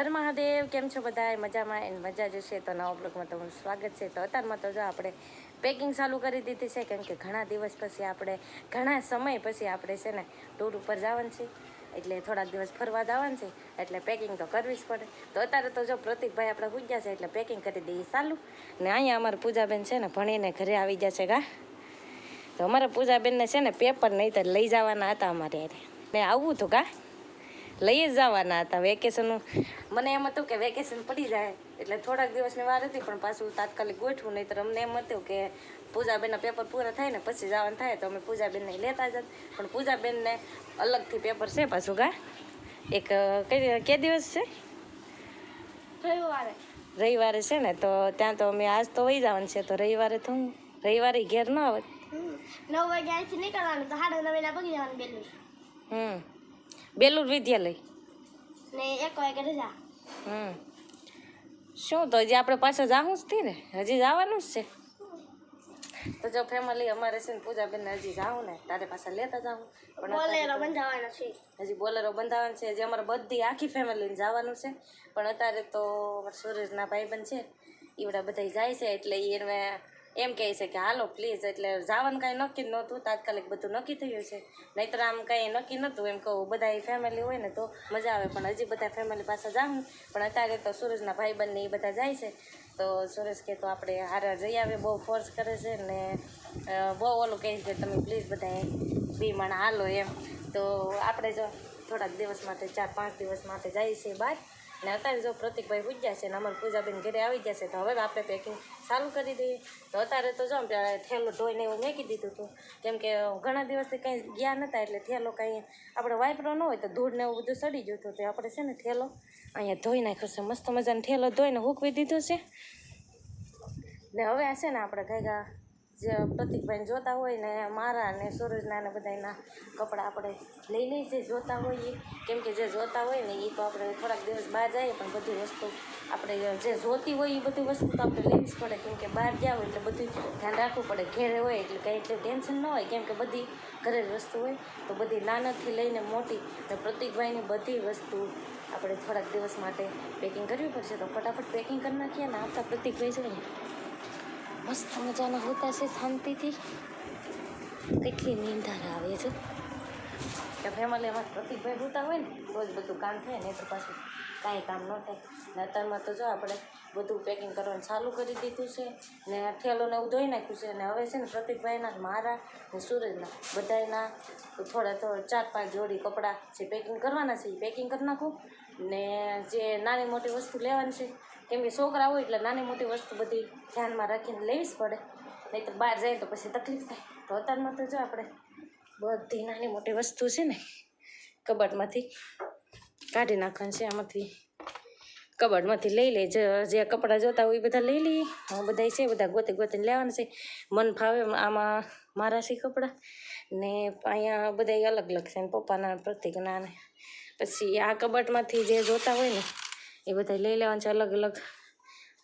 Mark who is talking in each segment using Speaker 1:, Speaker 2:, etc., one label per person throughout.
Speaker 1: હર મહાદેવ, કેમ છો બધા મજામાં એને મજા જશે. તો નવા બ્લોગમાં તમારું સ્વાગત છે. તો અત્યારમાં તો જો આપણે પેકિંગ ચાલુ કરી દીધી છે, કેમ કે ઘણા દિવસ પછી આપણે, ઘણા સમય પછી આપણે છે ને ટૂર ઉપર જવાનું છે. એટલે થોડાક દિવસ ફરવા જવાનું છે. એટલે પેકિંગ તો કરવી જ પડે. તો અત્યારે તો જો પ્રતિકભાઈ આપણે પૂજ્યા છે, એટલે પેકિંગ કરી દઈએ ચાલુ. ને અહીંયા અમારા પૂજાબેન છે ને ભણીને ઘરે આવી છે, ગા. તો અમારા પૂજાબેનને છે ને પેપર નહીં તો લઈ જવાના હતા અમારે. ને આવવું હતું કા લઈ જ જવાના હતા વેકેશનનું. મને એમ હતું કે વેકેશન પડી જાય. એટલે થોડાક દિવસની વાર હતી પણ પાછું તાત્કાલિક ગોઠવું નહીં તો અમને એમ હતું કે પૂજાબેનના પેપર પૂરા થાય ને પછી જવાનું થાય તો અમે પૂજાબેનને લેતા જ પણ પૂજાબેનને અલગથી પેપર છે પાછું કા એક કઈ કે દિવસ છે?
Speaker 2: રવિવારે.
Speaker 1: રવિવારે છે ને તો ત્યાં તો અમે આજ તો વહી જવાનું છે તો રવિવારે તો રવિવારે ઘેર ન આવે
Speaker 2: નવ વાગે અહીંથી નીકળવાનું તો સાડા નવે પગી જવાનું બેલું
Speaker 1: હમ. બેલુર વિદ્યાલય.
Speaker 2: ને એક વાગે રજા.
Speaker 1: હમ. શું તો હજી આપણે પાછા જાવું જ થી ને? હજી જવાનું જ છે. તો જો ફેમિલી અમારે છે ને પૂજાબેન હજી જાવું ને તારે પાછા લેતા જાવું પણ
Speaker 2: બોલેરો બંધાવાના છે.
Speaker 1: હજી બોલેરો બંધાવાનું છે. હજી અમારે બધી આખી ફેમિલીને જવાનું છે. પણ અત્યારે તો સુરેશના ભાઈબંધ છે. એવડા બધા જાય છે એટલે એને એમ કહે છે કે, હાલો પ્લીઝ એટલે જવાનું કાંઈ નક્કી જ નહોતું, તાત્કાલિક બધું નક્કી થયું છે. નહીંતર આમ કાંઈ નક્કી નહોતું, એમ કહું, બધા ફેમિલી હોય ને તો મજા આવે, પણ હજી બધા ફેમિલી પાસે જાઉં પણ અત્યારે તો સુરેશના ભાઈ બંને એ બધા જાય છે. તો સુરેશ કે તો આપણે હારા જઈ આવે, બહુ ફોર્સ કરે છે ને બહુ ઓલું કહે છે, તમે પ્લીઝ બધા બી માણા હાલો, એમ. તો આપણે જો થોડાક દિવસ માટે, ચાર પાંચ દિવસ માટે જઈએ છીએ બહાર. ને અત્યારે જો પ્રતિકભાઈ પૂજ્યા છે ને અમારે પૂજાબેન ઘરે આવી જશે તો હવે આપણે પેકિંગ ચાલુ કરી દઈએ. તો અત્યારે તો જો થેલો ધોઈને એવું મેકી દીધું હતું. કેમ કે ઘણા દિવસથી કંઈ ગયા નહોતા એટલે થેલો કંઈ આપણે વાપરો ન હોય તો ધૂળને એવું બધું સડી ગયું હતું. તે આપણે છે ને થેલો અહીંયા ધોઈ નાખ્યો છે. મસ્ત મજાનો થેલો ધોઈને હૂકવી દીધો છે. ને હવે આ છે ને આપણે કાંઈક જે પ્રતિકભાઈને જોતા હોય ને મારા ને સૂરજના ને બધાના કપડાં આપણે લઈ લઈએ જે જોતા હોઈએ. કેમ કે જે જોતા હોય ને એ તો આપણે થોડાક દિવસ બહાર જઈએ પણ બધી વસ્તુ આપણે જે જોતી હોય એ બધી વસ્તુ તો આપણે લેવી જ પડે. કેમ કે બહાર ગયા હોય એટલે બધું ધ્યાન રાખવું પડે. ઘેરે હોય એટલે કંઈ એટલે ટેન્શન ન હોય. કેમ કે બધી ઘરે વસ્તુ હોય. તો બધી નાનાથી લઈને મોટી ને પ્રતિકભાઈની બધી વસ્તુ આપણે થોડાક દિવસ માટે પેકિંગ કરવી પડશે. તો ફટાફટ પેકિંગ કરી નાખીએ ને આવતા પ્રતિકભાઈ છે ને મસ્ત મજાના હોતા છે શાંતિથી કેટલી નીંદર આવે છે. કે ફેમિલી અમારે પ્રતિકભાઈ હોતા હોય ને, તો જ બધું કામ થાય ને તો પાછું કાંઈ કામ ન થાય. ને અત્યારમાં તો જો આપણે બધું પેકિંગ કરવાનું ચાલુ કરી દીધું છે, ને ઠેલોને એવું ધોઈ નાખ્યું છે, ને હવે છે ને પ્રતિકભાઈના, મારા ને સૂરજના બધાના થોડા થોડા ચાર પાંચ જોડી કપડાં જે પેકિંગ કરવાના છે, એ પેકિંગ કરી નાખું. ને જે નાની મોટી વસ્તુ લેવાની છે કેમ કે છોકરા હોય એટલે નાની મોટી વસ્તુ બધી ધ્યાનમાં રાખીને લેવી જ પડે. નહીં તો બહાર જાય તો પછી તકલીફ થાય. તો અત્યારમાં તો જો આપણે બધી નાની મોટી વસ્તુ છે ને કબાટમાંથી કાઢી નાખવાનું છે. આમાંથી કબાટમાંથી લઈ લે. જે કપડાં જોતા હોય એ બધા લઈ લઈએ. હું બધા છે બધા ગોતી ગોતીને લેવાના છે. મન ફાવે આમાં મારા છે કપડાં. ને અહીંયા બધા અલગ અલગ છે પપ્પાના પ્રતિકના ને. પછી આ કબાટમાંથી જે જોતા હોય ને એ બધા લઈ લેવાના છે અલગ અલગ.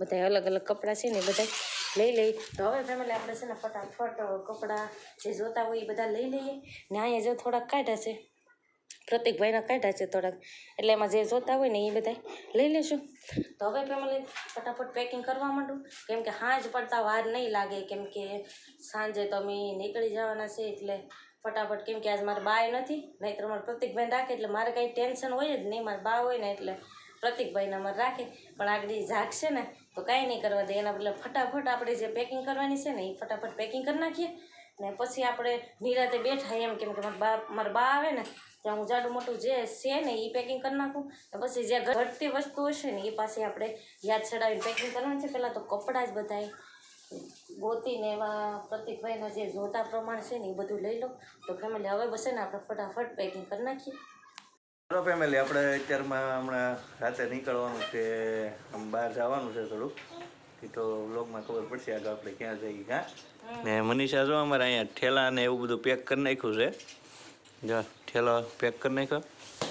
Speaker 1: બધા અલગ અલગ કપડાં છે ને એ બધા લઈ લઈ તો હવે ફેમિલી આપણે છે ને ફટાફટ કપડાં જે જોતા હોય એ બધા લઈ લઈએ. ને અહીંયા જો થોડાક કાઢ્યા છે. પ્રતિકભાઈના કાઢ્યા છે થોડાક. એટલે એમાં જે જોતા હોય ને એ બધા લઈ લેશું. તો હવે ફેમિલી ફટાફટ પેકિંગ કરવા માંડું. કેમ કે હાંજ પડતા વાર નહીં લાગે. કેમ કે સાંજે તો અમે નીકળી જવાના છે એટલે ફટાફટ કેમ કે આજ મારે બાય નથી. નહીં તો મારે પ્રતિકભાઈને રાખે એટલે મારે કાંઈ ટેન્શન હોય જ નહીં. મારા બા હોય ને એટલે પ્રતિકભાઈને અમારે રાખે. પણ આગળ જાગશે ને, તો કાંઈ નહીં કરવા દે. એના બદલે ફટાફટ આપણે જે પેકિંગ કરવાની છે ને એ ફટાફટ પેકિંગ કરી નાખીએ. ને પછી આપણે નિરાતે બેઠા એમ કેમ કે મારા બા મારા બા આવે ને, ત્યાં હું જાડું મોટું જે છે ને એ પેકિંગ કરી નાખું. ને પછી જે ઘટતી વસ્તુ હશે ને એ પાસે આપણે યાદ ચડાવીને પેકિંગ કરવાની છે. પહેલાં તો કપડાં જ બધાય. ગોતીને એવા પ્રતિકભાઈના જે જોતા પ્રમાણ છે ને એ બધું લઈ લો. તો ફેમિલી હવે બસે ને, આપણે ફટાફટ પેકિંગ કરી નાખીએ.
Speaker 3: ચલો ફેમિલી આપણે અત્યારમાં હમણાં રાતે નીકળવાનું છે. આમ બહાર જવાનું છે થોડુંક. એ તો વ્લોગમાં ખબર પડશે આગળ આપણે ક્યાં જઈએ ક્યાં ને મનીષા જો અમારે અહીંયા ઠેલા ને એવું બધું પેક કરી નાખ્યું છે. જો ઠેલો પેક કરી નાખ્યો.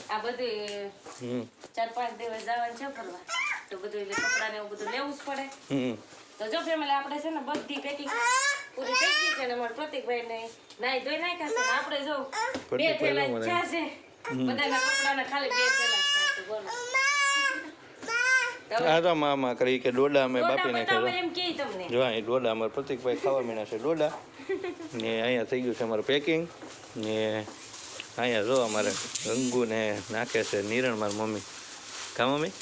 Speaker 1: આ બધું
Speaker 3: હમ.
Speaker 1: ચાર પાંચ દિવસ જવાનું છે ફરવા. તો બધું એટલે કપડાને એવું બધું લેવું જ પડે.
Speaker 3: હમ.
Speaker 1: તો જો ફેમિલી આપણે છે ને બધી પેકિંગ પૂરી થઈ ગઈ છે ને અમારા પ્રતિકભાઈ ને નાઈ ધોઈ નાખ્યા છે. આપણે જો બે
Speaker 3: પ્રતિકભાઈ
Speaker 1: થેલા
Speaker 3: લો મને.
Speaker 1: ચા છે. બધાના કપડાના ખાલી બે થેલા છે તો બોલો
Speaker 3: આ તો મામા કરી કે ડોડા અમે બાપીને નાખ્યા
Speaker 1: બતાવો એમ કે તમને.
Speaker 3: જો અહીં ડોડા અમારે પ્રતિકભાઈ ખાવા મીના છે ડોડા. ને અહીંયા થઈ ગયું છે અમારું પેકિંગ ને અહીંયા જો અમારે રંગુ ને નાખે છે નિરણ મારી મમ્મી. કા મમ્મી?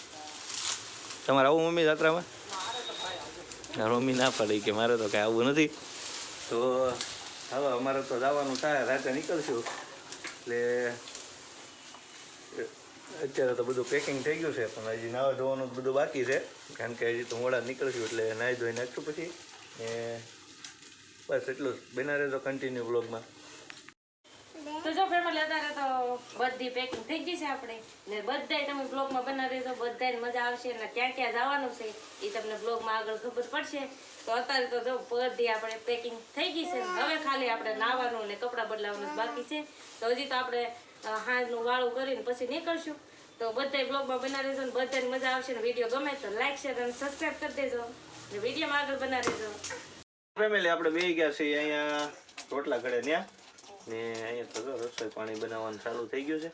Speaker 3: તમારે આવું મમ્મી જાત્રામાં? મારી મમ્મી ના પાડી કે મારે તો કાંઈ આવું નથી. તો હવે અમારે તો જવાનું થાય રાતે નીકળશું. એટલે અત્યારે તો બધું પેકિંગ થઈ ગયું છે, પણ હજી નાવા ધોવાનું બધું બાકી છે. કારણ કે હજી તો મોડા નીકળશું એટલે નાહી ધોઈ નાખશું પછી. ને બસ એટલું જ. બના રહેજો કન્ટિન્યુ બ્લોગમાં
Speaker 1: તો જો ફેમિલી અત્યારે તો બધી પેકિંગ થઈ ગઈ છે આપણે. ને બધાય તમે બ્લોગમાં બનાવી રહેજો બધાય મજા આવશે. અને ક્યાં ક્યાં જવાનું છે, એ તમને બ્લોગમાં આગળ ખબર પડશે. તો અત્યારે તો જો બધી આપણે પેકિંગ થઈ ગઈ છે. હવે ખાલી આપણે નાવાનું ને કપડાં બદલાવાનું બાકી છે. તો હજી તો આપણે હાંજનું વાળું કરીને પછી નીકળશું. તો બધા બ્લોગમાં બનાવી રહેજો ને બધાને મજા આવશે ને વીડિયો ગમે તો લાઈક શેર અને સબસ્ક્રાઈબ કરી દેજો. ને વિડીયોમાં આગળ બનાવી દેજો
Speaker 3: ફેમિલી આપણે બે ગયા છીએ અહીંયા રોટલા ઘડે ત્યાં ને અહીંયા તો જો રસોઈ પાણી બનાવવાનું ચાલુ થઈ ગયું છે.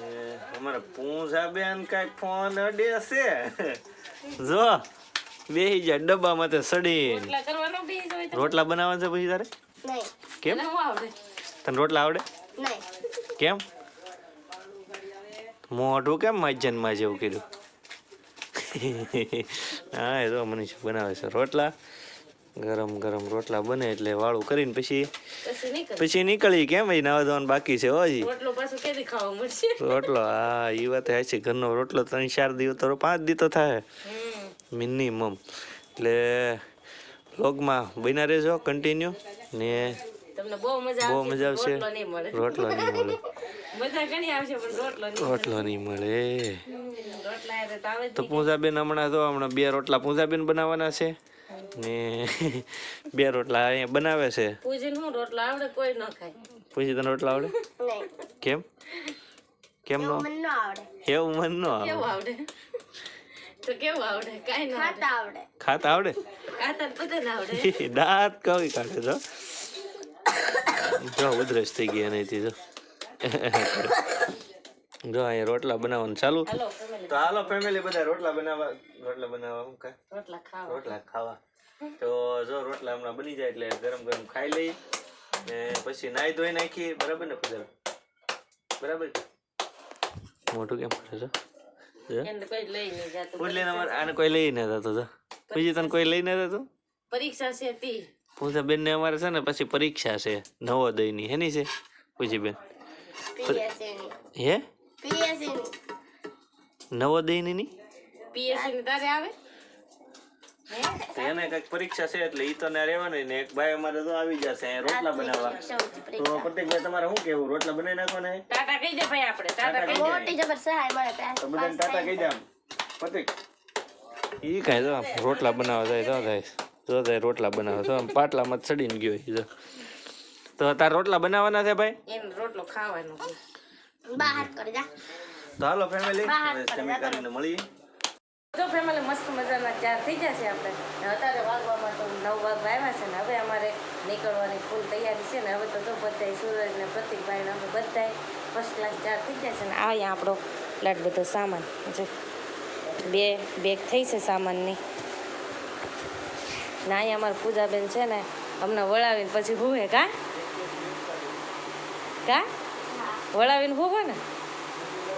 Speaker 3: ને અમારા પૂંજા બેન કાંઈક ફોન અડે છે. જો બેહી જાય ડબ્બામાં તે
Speaker 1: તો.
Speaker 3: રોટલા બનાવવા છે પછી તારે? કેમ?
Speaker 1: આવડે?
Speaker 3: તને રોટલા આવડે?
Speaker 2: નહીં.
Speaker 3: કેમ? મોઢું કેમ માજનમાં જેવું કીધું? હા એ તો મનીષ બનાવે છે? રોટલા? ગરમ ગરમ રોટલા બને એટલે વાળું કરીને પછી
Speaker 1: પછી
Speaker 3: નીકળી. કેમ? ભાઈ નાવા ધોવાનું બાકી છે હજી.
Speaker 1: રોટલો
Speaker 3: હા એ વાત છે ઘરનો રોટલો ત્રણ ચાર દિવસ તો પાંચ દિવસ તો થાય. મિનિમમ એટલે બ્લોગમાં બન્યા રહેજો કન્ટિન્યુ ને
Speaker 1: તમને બહુ મજા
Speaker 3: બહુ
Speaker 1: આવશે
Speaker 3: મજા આવશે.
Speaker 1: રોટલો નહીં મળે.
Speaker 3: રોટલો નહીં મળે.
Speaker 1: મજા ઘણી આવશે પણ રોટલો નહીં
Speaker 3: રોટલો નહીં મળે.
Speaker 1: રોટલા તો આવે જ
Speaker 3: તો પૂંજાબેન હમણાં તો હમણાં બે રોટલા પૂંજાબેન બનાવવાના છે. ને બે રોટલા અહીંયા બનાવે છે.
Speaker 1: પૂજીને હું રોટલો આવડે કોઈ ન ખાય.
Speaker 3: પૂજી તને રોટલા આવડે? કેમ? કેમ નો?
Speaker 2: મને આવડે.
Speaker 3: એવું મન નો
Speaker 1: આવડે. તો કેવું આવડે? કાઈ ના આવડે
Speaker 2: ખાતા આવડે.
Speaker 3: ખાતા આવડે?
Speaker 1: ખાતા બધાને આવડે.
Speaker 3: દાંત કઈ કાઢે જો જો ઉધરસ થઈ ગઈ એનાથી જો. જો અહીંયા રોટલા બનાવવાનું ચાલુ.
Speaker 1: ફેમિલી
Speaker 3: તો હાલો ફેમિલી બધા રોટલા બનાવવા રોટલા બનાવવા હું કા?
Speaker 1: રોટલા ખાવા.
Speaker 3: રોટલા ખાવા. તો જો રોટલા હમણાં બની જાય એટલે ગરમ ગરમ ખાઈ લઈ. ને પછી નાઈ ધોઈ નાખી બરાબર ને પૂજા? બરાબર? મોટું કેમ કરે છે?
Speaker 1: કોઈ
Speaker 3: આને કોઈ લઈ ન જતો જો તને કોઈ લઈ ન જતું?
Speaker 1: પરીક્ષા છે તી.
Speaker 3: પૂજા બેન ને અમારે છે ને પછી પરીક્ષા છે નવોદયની. હેની છે? પૂજી બેન. હે? નવોદયની ની
Speaker 1: પીએસસી ની તારે આવે?
Speaker 3: તો એને કંઈક પરીક્ષા છે એટલે ઈ તો ના રહેવાની ને એક ભાઈ અમારે તો આવી જશે રોટલા બનાવવા. તો પ્રત્યેકભાઈ તમારે શું કેવું રોટલા બનાવી નાખવાના
Speaker 1: ટાટા કહી દે ભાઈ આપણે ટાટા કહી દે.
Speaker 2: મોટી જબર સહાય મળે
Speaker 3: તો બધાને ટાટા કહી દે આમ. પ્રતિક. ઈ કાંઈ જો રોટલા બનાવવા જાય તો જો રોટલા બનાવવા તો પાટલામાં ચડીને ગયો જો. તો તાર રોટલા બનાવવાના છે ભાઈ?
Speaker 1: એમ રોટલો ખાવાનો છે.
Speaker 2: બહાર કરી જા.
Speaker 3: તો હાલો ફેમિલી જમી કરીને મળીએ.
Speaker 1: તો ફેમિલી મસ્ત મજાના ચાર થઈ જશે આપણે. અત્યારે વાગવામાં તો નવ વાગવા આવ્યા છે ને હવે અમારે નીકળવાની ફૂલ તૈયારી છે ને હવે તો જો બધા સૂરજ ને પ્રતિકભાઈ ને અમે બધા ફર્સ્ટ ક્લાસ ચાર થઈ જશે ને આ અહીંયા આપણો લાટ બધો સામાન. જો બે બેગ થઈ છે સામાનની. ને, અહીંયા અમારી પૂજાબેન છે ને, અમને વળાવીને પછી હુવે, કા? કા? વળાવીને હુવે ને?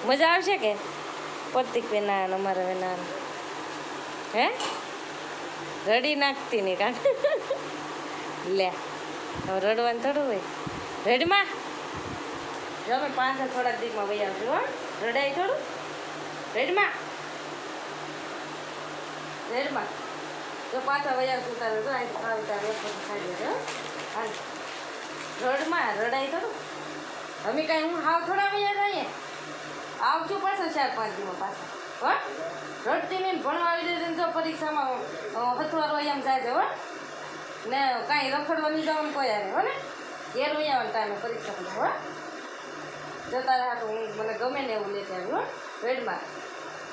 Speaker 1: મજા આવશે કે? પ્રતિક બેના અમારે બેના હે? રડી નાખતી નહીં કાં લે, હવે રડવાનું થોડું હોય. રડમાં? જો, અમે પાંચ થોડાક દીકમાં વહી આવજો રડાય થોડું. રેડમાં? રેડમાં? જો પાછા વહી આવશું તારે જો અહીં ખાવી તારે ખાઈ લેજો હાલ. રડમાં રડાય થોડું અમે કાંઈ, હું હાવ થોડા વહી જઈએ આવજો પાછા ચાર પાંચ દિવસ પાછા, હો. રડતી નહીં, ભણવા આવી દે જો પરીક્ષામાં હથવારો એમ જાય જવા ને કાંઈ રખડવા નહીં જવાનું કોઈ આવે, હો ને? ઘેર વહી આવવાનું તારે પરીક્ષા હો. જતા હાટું હું, મને ગમે ને એવું લેતી આવ્યું હો. રેડમાં.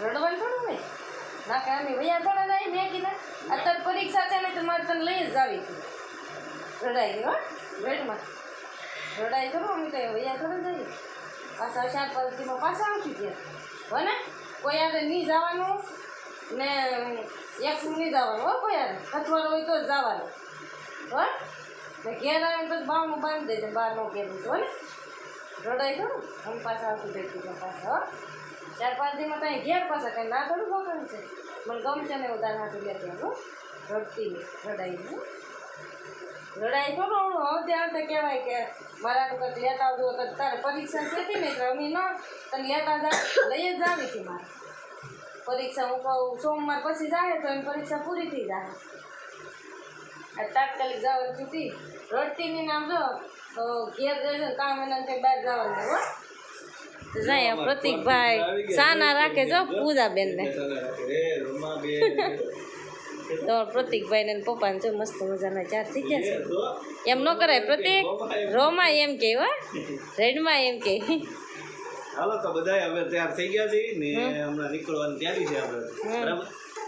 Speaker 1: રડવાનું થોડું હોય? ના કે અમે વૈયા થોડા નહીં મેં કીધા, અત્યારે પરીક્ષા છે ને તો મારે તને લઈ જ આવી હતી. રડાઈ ગઈ હો. વેડમાં રડાઈ કરો, અમે કઈ વૈયા થોડા જઈએ પાછા ચાર પાંચ દિવસમાં પાછા આવશું ત્યાં. હો કોઈ આગળ નહીં જવાનું ને એક નહીં જવાનું, હો, કોઈ હારે. અથવાડો હોય તો જવાનું. હો? ઘેર આવે તો બાવનું બાંધી દેજે બહાર નો ઘેર હો ને? રડાઈ ખરું હું પાછા આવશું દેખી પાછા, હો. ચાર, પાંચ દિવસમાં ત્યાં ઘેર પાસે કંઈ ના થોડું ભોગવવાનું છે. મને ગમશે ને એવું તારા હાથું લેતી હું. રડતી રડાઈ. લડાઈ તો હું હવે ત્યાં તો કહેવાય કે મારા કંઈક લેતા આવજો તો તારે પરીક્ષા હતી ને એટલે અમે ન, તને લેતા જા, લઈ જ આવી હતી મારે. પરીક્ષા હું કહું, સોમવાર પછી જાય તો એમ પરીક્ષા પૂરી થઈ જાય આ તાત્કાલિક જવાનું છૂટી રડતી ની નામ જો તો ઘેર જઈને કામ એના બહાર જવાનું હો. તો જાય પ્રતિકભાઈ. સાના રાખે જો પૂજાબેન ને તો પ્રતિકભાઈ ને પપ્પાને જો મસ્ત મજાના ચાર થઈ ગયા છે. એમ ન કરાય પ્રતિક. રોમાં એમ કે હો. રેડમાં એમ કે.
Speaker 3: હાલો તો બધા હવે તૈયાર થઈ ગયા છે ને હમણાં નીકળવાની તૈયારી છે આપણે. બરાબર?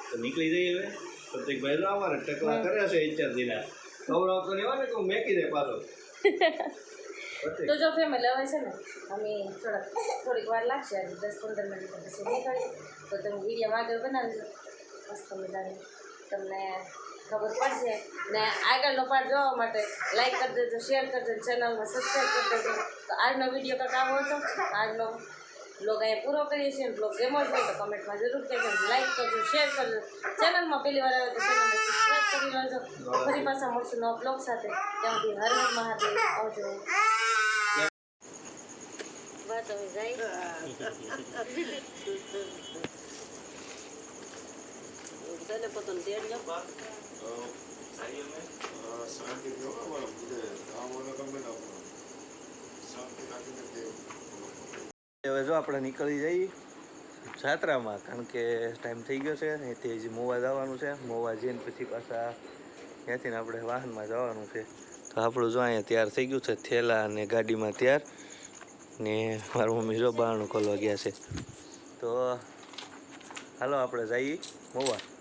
Speaker 3: તો નીકળી જઈએ હવે. પ્રતિકભાઈ અમારે ટકલા કરે છે અત્યાર દિના ખવડાવતો નહીં હોય ને તો મેકી દે પાછો.
Speaker 1: તો જો ફેમિલી હવે છે ને, અમે થોડાક, થોડીક વાર લાગશે આજે દસ પંદર મિનિટ પછી નીકળીએ. તો તમે વીડિયો આગળ બનાવજો. મસ્ત મજાની. તમને ખબર પડશે. ને આગળનો પાર્ટ જોવા માટે લાઇક કરી દેજો શેર કરી દેજો ચેનલમાં સબસ્ક્રાઈબ કરી દેજો. તો આજનો વીડિયો કંઈક આવો હતો આજનો બ્લોગ અહીંયા પૂરો કરીએ છીએ. બ્લોગ ગેમો જ હોય તો કમેન્ટમાં જરૂર કહેજો લાઇક કરજો શેર કરજો. ચેનલમાં પહેલી વાર આવે તો ચેનલને ફરી પાછા મળશું નવા બ્લોગ સાથે. ત્યાં હર હર મહાદેવ. આવજો. વાત હવે જાય.
Speaker 3: હવે જો આપણે નીકળી જઈએ. જાત્રામાં, કારણ કે ટાઈમ થઈ ગયો છે ને તે મોવા જવાનું છે. મોવા જઈને પછી પાછા ત્યાંથી આપણે વાહનમાં જવાનું છે. તો આપણું જો અહીંયા તૈયાર થઈ ગયું છે, થેલા અને ગાડીમાં તૈયાર. ને મારું મમ્મી જો બારણું ખોલવા ગયા છે. તો હાલો આપણે જઈએ મોવા.